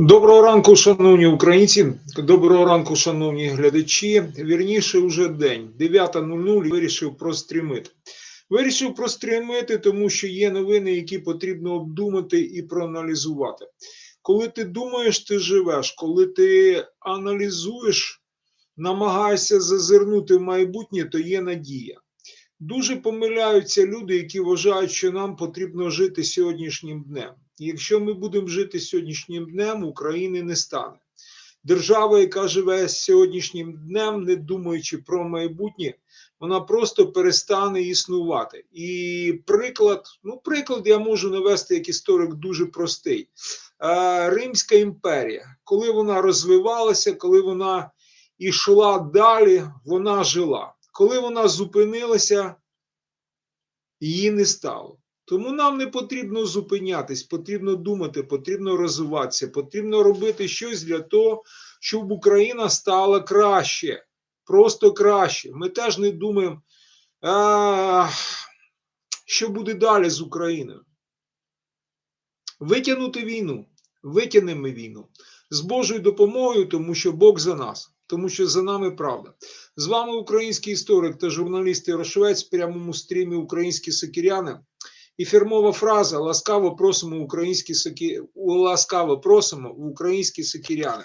Доброго ранку, шановні українці. Доброго ранку, шановні глядачі. Вірніше, уже день 9.00 вирішив прострімити. Вирішив прострімити, тому що є новини, які потрібно обдумати і проаналізувати. Коли ти думаєш, ти живеш, коли ти аналізуєш, намагаєшся зазирнути в майбутнє, то є надія. Дуже помиляються люди, які вважають, що нам потрібно жити сьогоднішнім днем. Якщо ми будемо жити сьогоднішнім днем, України не стане. Держава, яка живе сьогоднішнім днем, не думаючи про майбутнє, вона просто перестане існувати. І приклад, ну, приклад я можу навести як історик дуже простий. Римська імперія, коли вона розвивалася, коли вона йшла далі, вона жила. Коли вона зупинилася, її не стало. Тому нам не потрібно зупинятись, потрібно думати, потрібно розвиватися, потрібно робити щось для того, щоб Україна стала краще, просто краще. Ми теж не думаємо, а, що буде далі з Україною. Витягнути війну, витягнемо війну з Божою допомогою, тому що Бог за нас, тому що за нами правда. З вами український історик та журналіст Ярошовець в прямому стрімі Українські сокиряни. І фірмова фраза ласкаво просимо українські сокі... ласкаво просимо в українські сокиряни.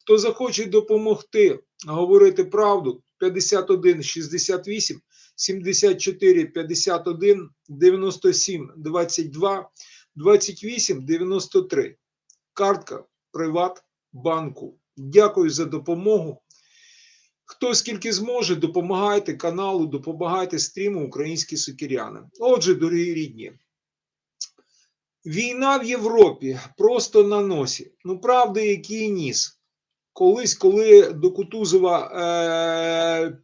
Хто захоче допомогти говорити правду 51 68 74 51 97 22 28 93. Картка Приват банку. Дякую за допомогу. Хто скільки зможе, допомагайте каналу, допомагайте стріму українські сокиряни. Отже, дорогі рідні, війна в Європі просто на носі. Ну, правда, який ніс. Колись, коли до Кутузова е-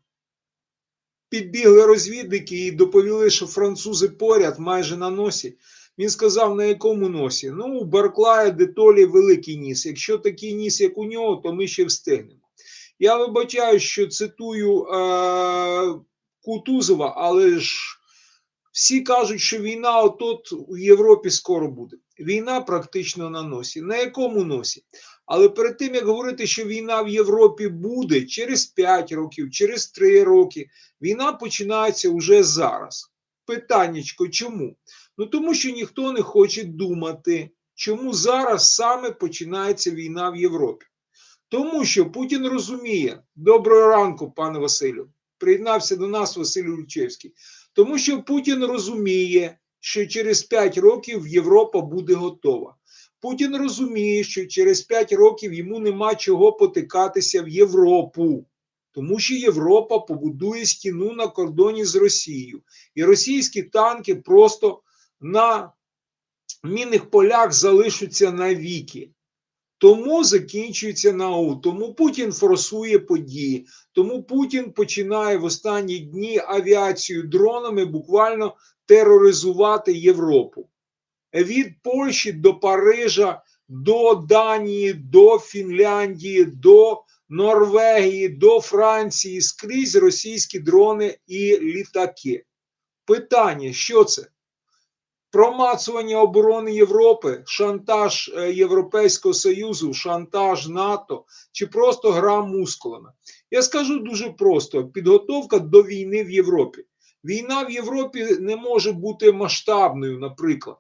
підбігли розвідники і доповіли, що французи поряд майже на носі. Він сказав, на якому носі? Ну, у Барклая Детолі великий ніс. Якщо такий ніс, як у нього, то ми ще встигнемо. Я вибачаю, що цитую е, Кутузова, але ж всі кажуть, що війна отут у Європі скоро буде. Війна практично на носі. На якому носі? Але перед тим як говорити, що війна в Європі буде через 5 років, через 3 роки, війна починається уже зараз. Питаннячко, чому? Ну тому що ніхто не хоче думати, чому зараз саме починається війна в Європі. Тому що Путін розуміє, доброго ранку, пане Василю, приєднався до нас Василь Лучевський. Тому що Путін розуміє, що через 5 років Європа буде готова. Путін розуміє, що через 5 років йому нема чого потикатися в Європу, тому що Європа побудує стіну на кордоні з Росією, і російські танки просто на мінних полях залишаться навіки. Тому закінчується НАУ, тому Путін форсує події, тому Путін починає в останні дні авіацію дронами буквально тероризувати Європу. Від Польщі до Парижа, до Данії, до Фінляндії, до Норвегії, до Франції скрізь російські дрони і літаки. Питання: що це? Промацування оборони Європи, шантаж е, Європейського Союзу, шантаж НАТО чи просто гра мускулами. Я скажу дуже просто: підготовка до війни в Європі. Війна в Європі не може бути масштабною, наприклад.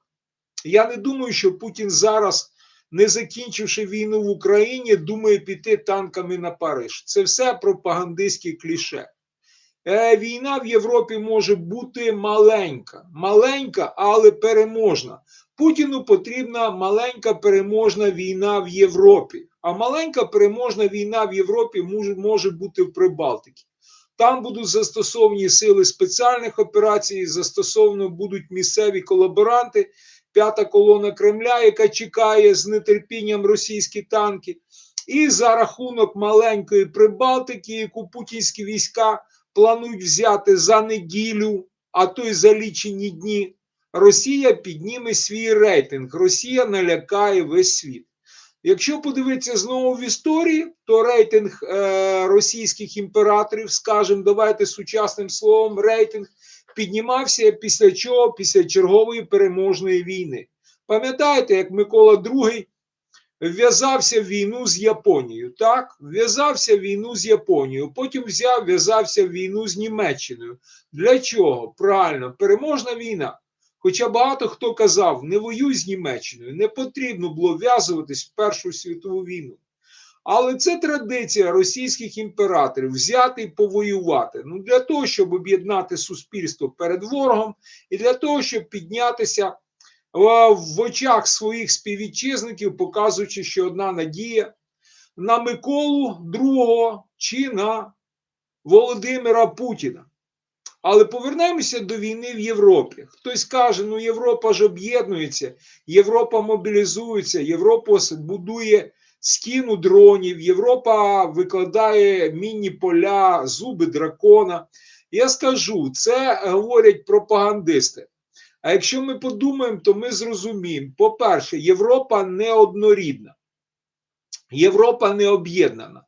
Я не думаю, що Путін зараз, не закінчивши війну в Україні, думає піти танками на Париж. Це все пропагандистські кліше. Е, війна в Європі може бути маленька, маленька, але переможна. Путіну потрібна маленька переможна війна в Європі. А маленька переможна війна в Європі може, бути в Прибалтиці. Там будуть застосовані сили спеціальних операцій, застосовано будуть місцеві колаборанти, п'ята колона Кремля, яка чекає з нетерпінням російські танки. І за рахунок маленької Прибалтики, яку путінські війська планують взяти за неділю, а то й за лічені дні, Росія підніме свій рейтинг. Росія налякає весь світ. Якщо подивитися знову в історії, то рейтинг е, російських імператорів, скажімо, давайте сучасним словом, рейтинг піднімався після чого? Після чергової переможної війни. Пам'ятаєте, як Микола II вв'язався в війну з Японією. Так, вв'язався в війну з Японією. Потім взяв, вв'язався в війну з Німеччиною. Для чого? Правильно, переможна війна. Хоча багато хто казав, не воюй з Німеччиною, не потрібно було вв'язуватись в Першу світову війну. Але це традиція російських імператорів взяти і повоювати. Ну для того, щоб об'єднати суспільство перед ворогом, і для того, щоб піднятися в очах своїх співвітчизників, показуючи, що одна надія на Миколу II чи на Володимира Путіна. Але повернемося до війни в Європі. Хтось каже, ну Європа ж об'єднується, Європа мобілізується, Європа будує скіну дронів, Європа викладає мінні поля, зуби дракона. Я скажу, це говорять пропагандисти. А якщо ми подумаємо, то ми зрозуміємо: по-перше, Європа не однорідна, Європа не об'єднана.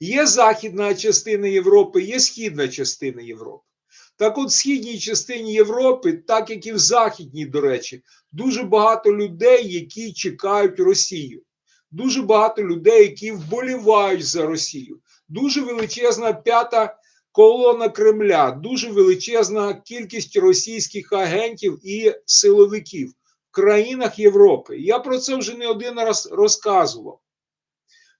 Є західна частина Європи, є східна частина Європи. Так от в східній частині Європи, так як і в Західній, до речі, дуже багато людей, які чекають Росію. Дуже багато людей, які вболівають за Росію. Дуже величезна п'ята колона Кремля, дуже величезна кількість російських агентів і силовиків в країнах Європи. Я про це вже не один раз розказував.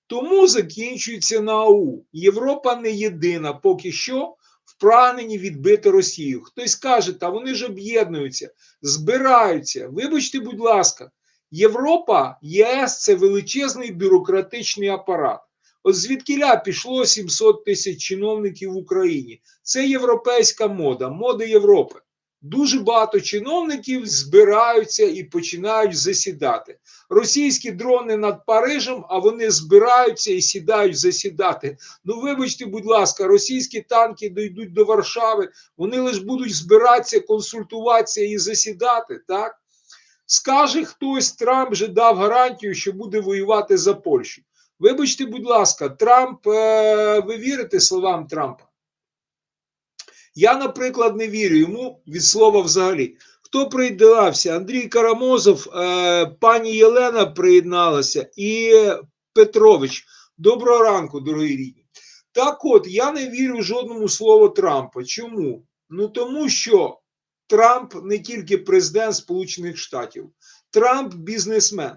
Тому закінчується на. Європа не єдина поки що в прагненні відбити Росію. Хтось каже, та вони ж об'єднуються, збираються. Вибачте, будь ласка, Європа, ЄС це величезний бюрократичний апарат. От звідкіля пішло 700 тисяч чиновників в Україні. Це європейська мода, мода Європи. Дуже багато чиновників збираються і починають засідати. Російські дрони над Парижем, а вони збираються і сідають засідати. Ну, вибачте, будь ласка, російські танки дійдуть до Варшави, вони лише будуть збиратися, консультуватися і засідати. так? Скаже хтось, Трамп вже дав гарантію, що буде воювати за Польщу. Вибачте, будь ласка, Трамп, е, ви вірите словам Трампа? Я, наприклад, не вірю йому від слова взагалі. Хто приєднався? Андрій Карамозов, е, пані Єлена приєдналася і Петрович. Доброго ранку, дорогі рідні. Так от, я не вірю жодному слову Трампа. Чому? Ну тому що Трамп не тільки президент Сполучених Штатів, Трамп бізнесмен.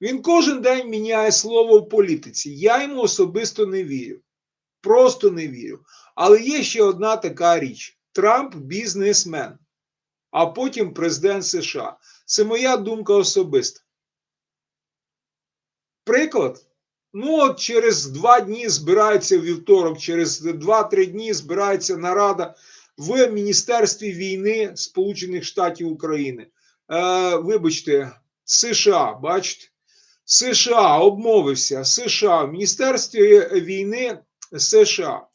Він кожен день міняє слово в політиці. Я йому особисто не вірю. Просто не вірю. Але є ще одна така річ: Трамп бізнесмен, а потім президент США. Це моя думка особиста. Приклад. Ну, от через два дні збирається вівторок, через 2-3 дні збирається нарада в Міністерстві війни Сполучених Штатів України. Е, Вибачте, США, бачите? США обмовився США в Міністерстві війни США.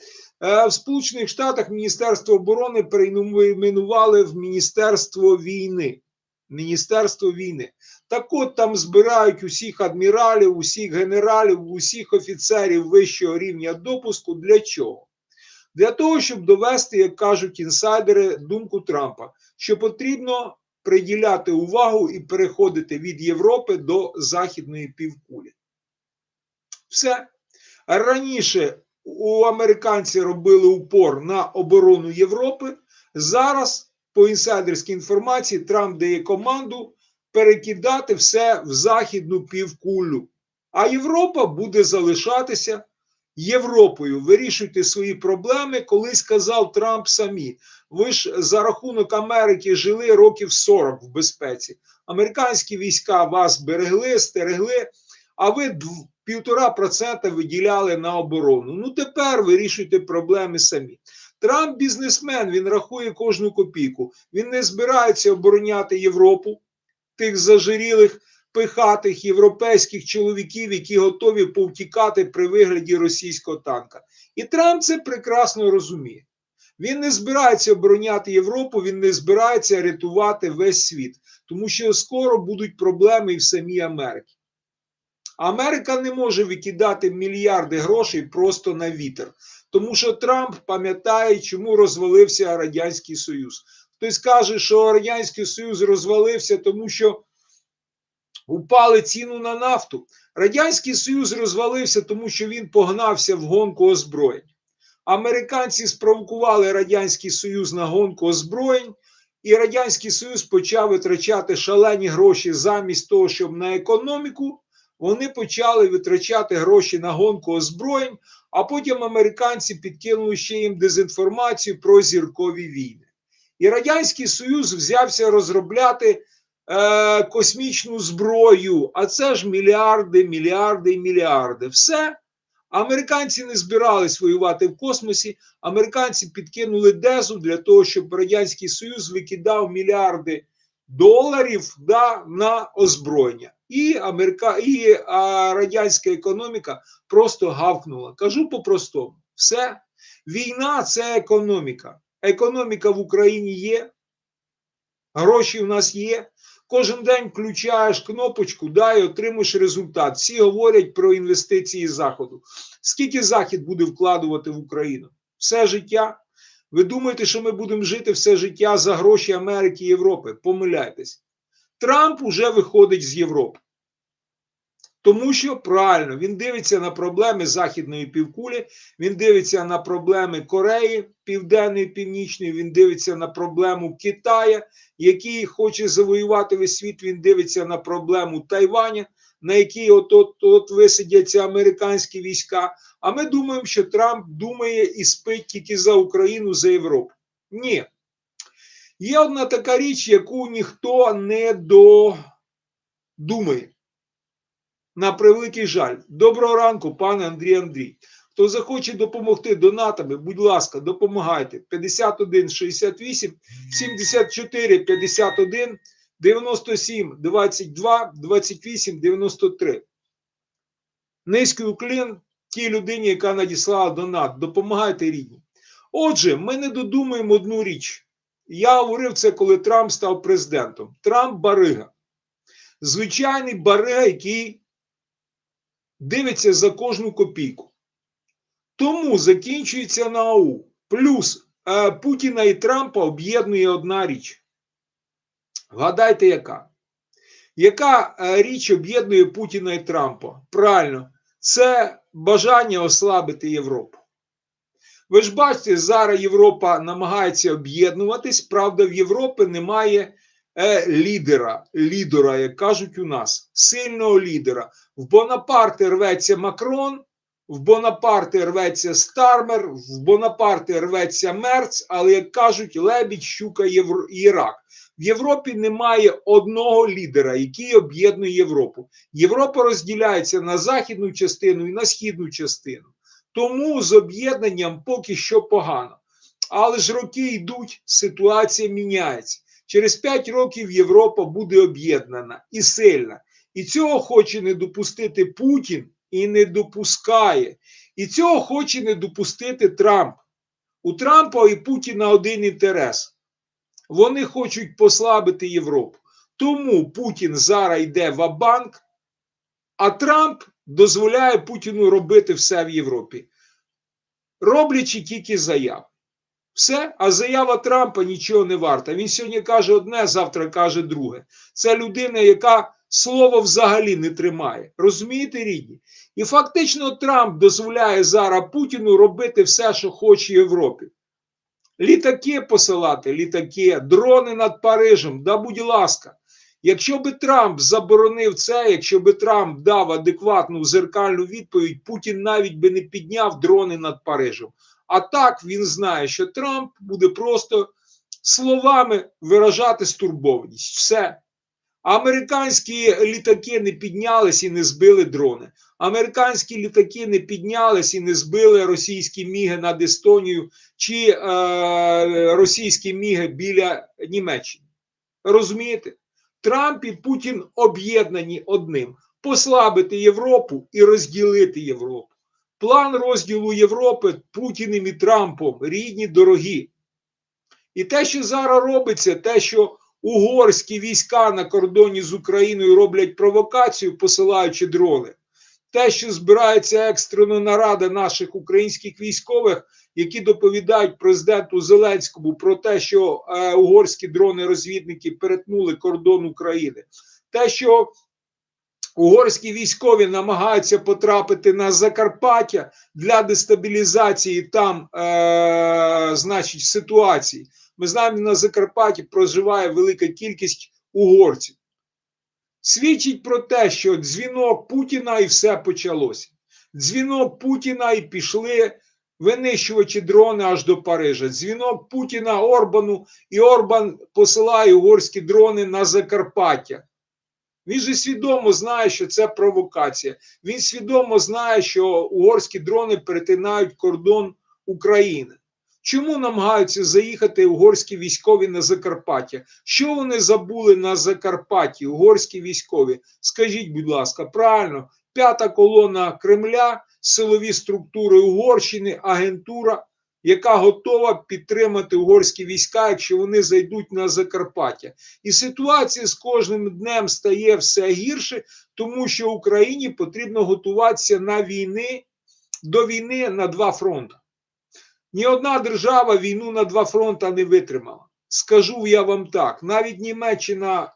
Е, В Сполучених Штатах Міністерство оборони перейменували в Міністерство війни. Міністерство війни. Так от там збирають усіх адміралів, усіх генералів, усіх офіцерів вищого рівня допуску. Для чого? Для того, щоб довести, як кажуть інсайдери, думку Трампа, що потрібно приділяти увагу і переходити від Європи до Західної півкулі. Все. Раніше у американці робили упор на оборону Європи. Зараз, по інсайдерській інформації, Трамп дає команду перекидати все в західну півкулю. А Європа буде залишатися Європою. Вирішуйте свої проблеми. Колись сказав Трамп самі. Ви ж за рахунок Америки жили років 40 в безпеці. Американські війська вас берегли, стерегли, а ви півтора процента виділяли на оборону. Ну тепер вирішуйте проблеми самі. Трамп бізнесмен, він рахує кожну копійку. Він не збирається обороняти Європу, тих зажирілих, пихатих європейських чоловіків, які готові повтікати при вигляді російського танка. І Трамп це прекрасно розуміє. Він не збирається обороняти Європу, він не збирається рятувати весь світ, тому що скоро будуть проблеми і в самій Америці. Америка не може викидати мільярди грошей просто на вітер, тому що Трамп пам'ятає, чому розвалився Радянський Союз. Хтось каже, що Радянський Союз розвалився, тому що упали ціну на нафту. Радянський Союз розвалився, тому що він погнався в гонку озброєнь. Американці спровокували Радянський Союз на гонку озброєнь, і Радянський Союз почав витрачати шалені гроші замість того, щоб на економіку. Вони почали витрачати гроші на гонку озброєнь, а потім американці підкинули ще їм дезінформацію про зіркові війни. І Радянський Союз взявся розробляти е, космічну зброю, а це ж мільярди, мільярди і мільярди. Все. Американці не збирались воювати в космосі. Американці підкинули дезу для того, щоб Радянський Союз викидав мільярди доларів да, на озброєння. І Америка, і а, радянська економіка просто гавкнула. Кажу по-простому: все. Війна це економіка. Економіка в Україні є, гроші в нас є. Кожен день включаєш кнопочку, да, і отримуєш результат. Всі говорять про інвестиції Заходу. Скільки Захід буде вкладувати в Україну? Все життя. Ви думаєте, що ми будемо жити все життя за гроші Америки і Європи? Помиляйтесь. Трамп уже виходить з Європи. Тому що правильно він дивиться на проблеми Західної півкулі, він дивиться на проблеми Кореї Південної, Північної, він дивиться на проблему Китая, який хоче завоювати весь світ. Він дивиться на проблему Тайваня, на якій от висидяться американські війська. А ми думаємо, що Трамп думає і спить тільки за Україну, за Європу. Ні. Є одна така річ, яку ніхто не додумає. На превеликий жаль. Доброго ранку, пане Андрій Андрій. Хто захоче допомогти донатами, будь ласка, допомагайте. 51 68 74 51 97 22 28 93. Низький уклін тій людині, яка надіслала донат. Допомагайте рідні. Отже, ми не додумаємо одну річ. Я говорив це, коли Трамп став президентом. Трамп барига. Звичайний барига, який дивиться за кожну копійку. Тому закінчується НАУ. Плюс е, Путіна і Трампа об'єднує одна річ. Вгадайте, яка? Яка е, річ об'єднує Путіна і Трампа? Правильно, це бажання ослабити Європу. Ви ж бачите, зараз Європа намагається об'єднуватись, правда, в Європі немає лідера, лідера, як кажуть у нас, сильного лідера. В Бонапарти рветься Макрон, в Бонапарти рветься Стармер, в Бонапарти рветься Мерц, але, як кажуть, лебідь, щука Євро... Ірак. В Європі немає одного лідера, який об'єднує Європу. Європа розділяється на західну частину і на східну частину. Тому з об'єднанням поки що погано. Але ж роки йдуть, ситуація міняється. Через 5 років Європа буде об'єднана і сильна. І цього хоче не допустити Путін і не допускає. І цього хоче не допустити Трамп. У Трампа і Путіна один інтерес. Вони хочуть послабити Європу. Тому Путін зараз йде в Абанк, а Трамп дозволяє Путіну робити все в Європі, роблячи тільки заяв. Все, а заява Трампа нічого не варта. Він сьогодні каже одне, завтра каже друге. Це людина, яка слово взагалі не тримає. Розумієте, рідні? І фактично Трамп дозволяє зараз Путіну робити все, що хоче Європі. Літаки посилати, літаки, дрони над Парижем, да будь ласка. Якщо би Трамп заборонив це, якщо би Трамп дав адекватну зеркальну відповідь, Путін навіть би не підняв дрони над Парижем. А так він знає, що Трамп буде просто словами виражати стурбованість. Все. Американські літаки не піднялись і не збили дрони. Американські літаки не піднялись і не збили російські міги над Естонію чи е, російські міги біля Німеччини. Розумієте? Трамп і Путін об'єднані одним: послабити Європу і розділити Європу. План розділу Європи Путіним і Трампом. Рідні, дорогі. І те, що зараз робиться, те, що угорські війська на кордоні з Україною роблять провокацію, посилаючи дрони, те, що збирається екстрена нарада наших українських військових, які доповідають президенту Зеленському про те, що е, угорські дрони-розвідники перетнули кордон України, те, що Угорські військові намагаються потрапити на Закарпаття для дестабілізації там, е, значить, ситуації. Ми знаємо, на Закарпатті проживає велика кількість угорців. Свідчить про те, що дзвінок Путіна і все почалося. Дзвінок Путіна і пішли винищувачі дрони аж до Парижа. Дзвінок Путіна Орбану, і Орбан посилає угорські дрони на Закарпаття. Він же свідомо знає, що це провокація. Він свідомо знає, що угорські дрони перетинають кордон України. Чому намагаються заїхати угорські військові на Закарпаття? Що вони забули на Закарпатті, угорські військові? Скажіть, будь ласка, правильно, п'ята колона Кремля, силові структури Угорщини, агентура, яка готова підтримати угорські війська, якщо вони зайдуть на Закарпаття. І ситуація з кожним днем стає все гірше, тому що Україні потрібно готуватися на війни до війни на два фронти. Ні одна держава війну на два фронта не витримала. Скажу я вам так: навіть Німеччина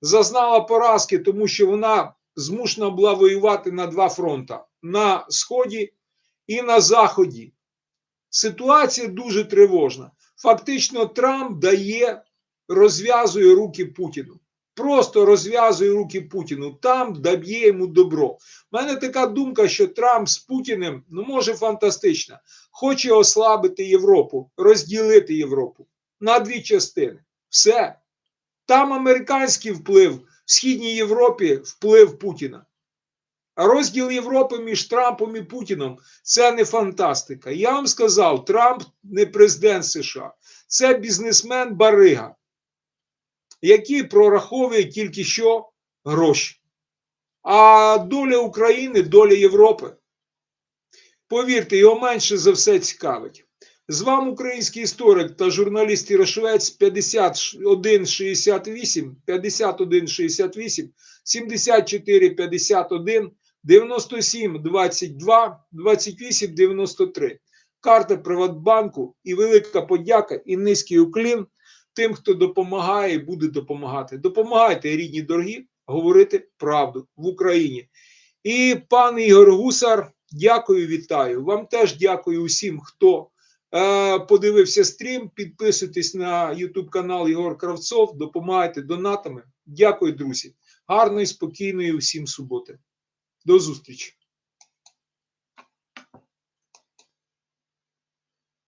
зазнала поразки, тому що вона змушена була воювати на два фронта: на Сході і на Заході. Ситуація дуже тривожна. Фактично, Трамп дає, розв'язує руки Путіну. Просто розв'язує руки Путіну. Там дає йому добро. У мене така думка, що Трамп з Путіним, ну може фантастична, хоче ослабити Європу, розділити Європу на дві частини. Все. Там американський вплив в Східній Європі вплив Путіна. Розділ Європи між Трампом і Путіном це не фантастика. Я вам сказав, Трамп не президент США, це бізнесмен Барига, який прораховує тільки що гроші. А доля України, доля Європи. Повірте, його менше за все цікавить. З вами український історик та журналіст Ірошвець 5168, 5168, 74 51, 97 22, 28 93. Карта Приватбанку і велика подяка і низький уклін тим, хто допомагає і буде допомагати. Допомагайте, рідні дорогі, говорити правду в Україні. І пан Ігор Гусар, дякую, вітаю. Вам теж дякую усім, хто е, подивився стрім. Підписуйтесь на YouTube канал Ігор Кравцов, допомагайте донатами. Дякую, друзі. Гарної, спокійної усім суботи. До зустрічі!